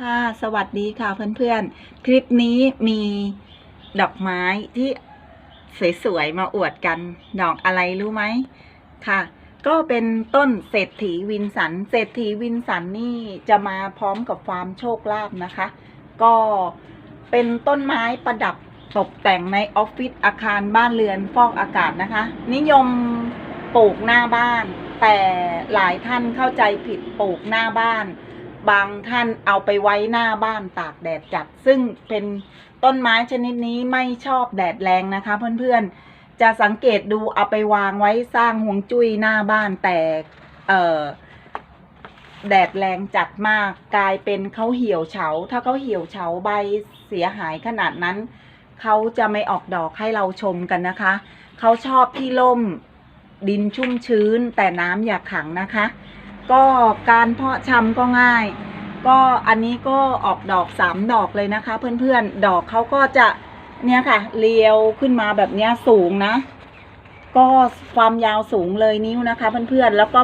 ค่ะ สวัสดีค่ะเพื่อนๆ คลิปนี้มีดอกไม้ที่สวยๆ มาอวดกัน ดอกอะไรรู้ไหมค่ะ ก็เป็นต้นเศรษฐีวินสัน เศรษฐีวินสันนี่จะมาพร้อมกับความโชคลาภนะคะ ก็เป็นต้นไม้ประดับตกแต่งในออฟฟิศอาคารบ้านเรือนฟอกอากาศนะคะ นิยมปลูกหน้าบ้าน แต่หลายท่านเข้าใจผิดปลูกหน้าบ้าน บางท่านเอาไปไว้หน้าบ้านตากแดดจัด ซึ่งเป็นต้นไม้ชนิดนี้ไม่ชอบแดดแรงนะคะ เพื่อนๆ จะสังเกตดูเอาไปวางไว้สร้างห่วงจุ้ยหน้าบ้านแต่เแดดแรงจัดมากกลายเป็นเขาเหี่ยวเฉา ถ้าเขาเหี่ยวเฉาใบเสียหายขนาดนั้นเขาจะไม่ออกดอกให้เราชมกันนะคะ เขาชอบที่ร่มดินชุ่มชื้นแต่น้ำอย่าขังนะคะ ก็การเพาะชำก็ง่าย ก็อันนี้ก็ออกดอกสามดอกเลยนะคะ เพื่อนๆ ดอกเขาก็จะเนี่ยค่ะ เรียวขึ้นมาแบบเนี้ยสูงนะ ก็ความยาวสูงเลยนิ้วนะคะ เพื่อนๆ แล้วก็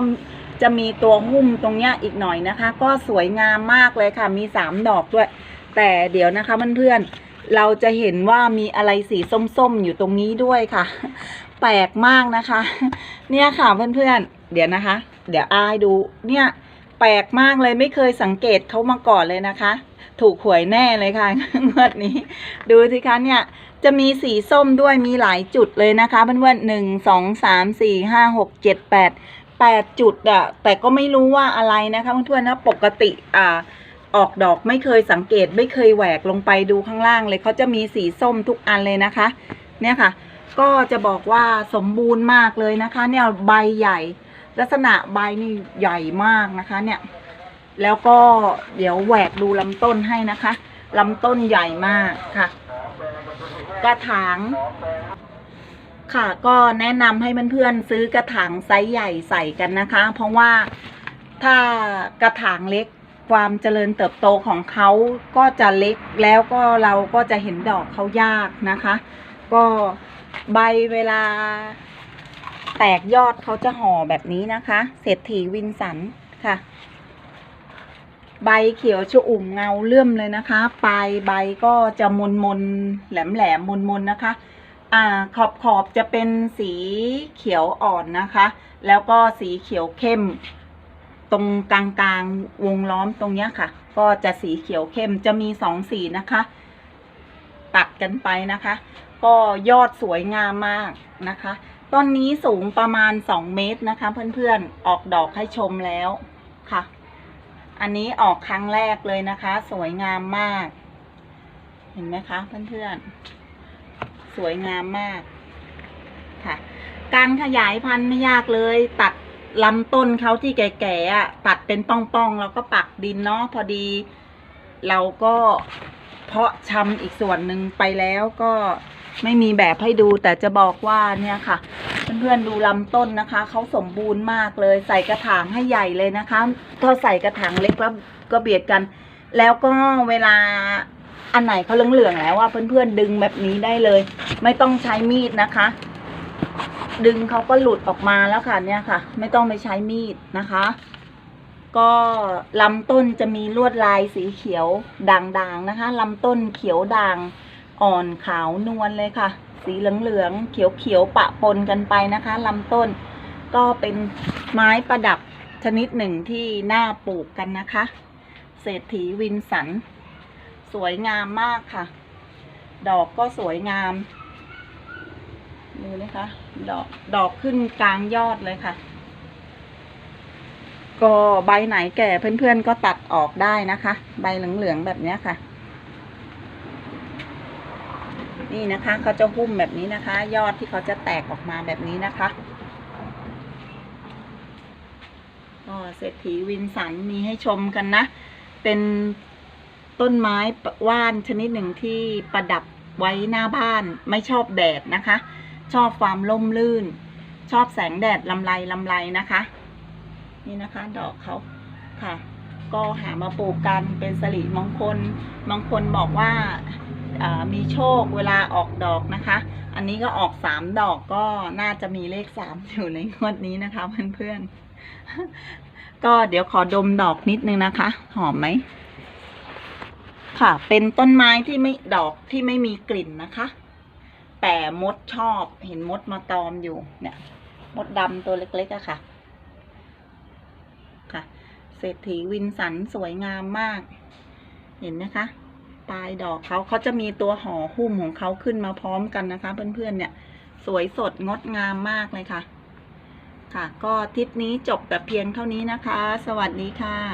จะมีตัวหุ้มตรงเนี้ยอีกหน่อยนะคะ ก็สวยงามมากเลยค่ะ มีสามดอกด้วย แต่เดี๋ยวนะคะเพื่อนๆ เราจะเห็นว่ามีอะไรสีส้มๆ อยู่ตรงนี้ด้วยค่ะ แปลกมากนะคะ เนี่ยค่ะเพื่อนๆ เดี๋ยวนะคะ เดี๋ยวอายดูเนี่ย ปลกมากเลยไม่เคยสังเกตเขามาก่อนเลยนะคะ ถูกหวยแน่เลยค่ะงวดนี้ ดูสิคะเนี่ยจะมีสีส้มด้วยมีหลายจุดเลยนะคะเพื่อนๆหนึ่งสองสามสี่ห้าหกเจ็ดแปดแปดจุดอะแต่ก็ไม่รู้ว่าอะไรนะคะเพื่อนๆนะปกติอ่าออกดอกไม่เคยสังเกตไม่เคยแหวกลงไปดูข้างล่างเลยเขาจะมีสีส้มทุกอันเลยนะคะ เนี่ยค่ะ ก็จะบอกว่าสมบูรณ์มากเลยนะคะ เนี่ยใบใหญ่ ลักษณะใบนี่ใหญ่มากนะคะ เนี่ย แล้วก็เดี๋ยวแหวกดูลำต้นให้นะคะลำต้นใหญ่มากค่ะ กระถางค่ะก็แนะนำให้เพื่อนๆซื้อกระถางไซส์ใหญ่ใส่กันนะคะ เพราะว่าถ้ากระถางเล็กความเจริญเติบโตของเขาก็จะเล็กแล้วก็เราก็จะเห็นดอกเขายากนะคะ ก็ใบเวลา แตกยอดเขาจะห่อแบบนี้นะคะ เศรษฐีวินสันค่ะ ใบเขียวชอุ่มเงาเลื่อมเลยนะคะ ปลายใบก็จะมนมนแหลมแหลมมนมนนะคะ อ่าขอบขอบจะเป็นสีเขียวอ่อนนะคะ แล้วก็สีเขียวเข้ม ตรงกลางกลางวงล้อมตรงเนี้ยค่ะ ก็จะสีเขียวเข้มจะมีสองสีนะคะ ตัดกันไปนะคะ ก็ยอดสวยงามมากนะคะ ต้นนี้สูงประมาณสองเมตรนะคะ เพื่อนๆ ออกดอกให้ชมแล้วค่ะ อันนี้ออกครั้งแรกเลยนะคะ สวยงามมาก เห็นไหมคะเพื่อนๆ สวยงามมากค่ะ การขยายพันธุ์ไม่ยากเลย ตัดลำต้นเขาที่แก่ๆอะตัดเป็นป้องๆ แล้วก็ปักดินเนาะพอดี เราก็เพาะชำอีกส่วนหนึ่งไปแล้วก็ ไม่มีแบบให้ดูแต่จะบอกว่าเนี่ยค่ะ เพื่อนๆดูลำต้นนะคะ เขาสมบูรณ์มากเลย ใส่กระถางให้ใหญ่เลยนะคะ ถ้าใส่กระถางเล็กแล้วก็เบียดกัน แล้วก็เวลาอันไหนเขาเหลืองๆแล้วว่าเพื่อนๆดึงแบบนี้ได้เลย ไม่ต้องใช้มีดนะคะ ดึงเขาก็หลุดออกมาแล้วค่ะเนี่ยค่ะ ไม่ต้องไปใช้มีดนะคะ ก็ลำต้นจะมีลวดลายสีเขียวด่างๆนะคะลำต้นเขียวด่าง อ่อนขาวนวลเลยค่ะ สีเหลืองๆเขียวๆปะปนกันไปนะคะลำต้น ก็เป็นไม้ประดับชนิดหนึ่งที่น่าปลูกกันนะคะ เศรษฐีวินสัน สวยงามมากค่ะ ดอกก็สวยงามดูนะคะดอกดอกขึ้นกลางยอดเลยค่ะ ก็ใบไหนแก่เพื่อนๆก็ตัดออกได้นะคะ ใบเหลืองๆแบบนี้ค่ะ นี่นะคะเขาจะหุ้มแบบนี้นะคะ ยอดที่เขาจะแตกออกมาแบบนี้นะคะก็เศรษฐีวินสันมีให้ชมกันนะ เป็นต้นไม้ว่านชนิดหนึ่งที่ประดับไว้หน้าบ้านไม่ชอบแดดนะคะ ชอบความร่มรื่น ชอบแสงแดดลำไรลำไรนะคะ นี่นะคะดอกเขาค่ะ ก็หามาปลูกกันเป็นสิริมงคลบางคนบอกว่า มีโชคเวลาออกดอกนะคะ อันนี้ก็ออกสามดอกก็น่าจะมีเลขสามอยู่ในงวดนี้นะคะเพื่อนๆ ก็เดี๋ยวขอดมดอกนิดนึงนะคะ หอมไหม ค่ะ เป็นต้นไม้ที่ไม่ดอกที่ไม่มีกลิ่นนะคะ แต่มดชอบเห็นมดมาตอมอยู่เนี่ย มดดำตัวเล็กๆอะค่ะ ค่ะ เศรษฐีวินสันสวยงามมาก เห็นนะคะ ลายดอกเขาเขาจะมีตัวห่อหุ้มของเขาขึ้นมาพร้อมกันนะคะ เพื่อนๆเนี่ย สวยสดงดงามมากเลยค่ะ ค่ะ ก็ทริปนี้จบแต่เพียงเท่านี้นะคะ สวัสดีค่ะ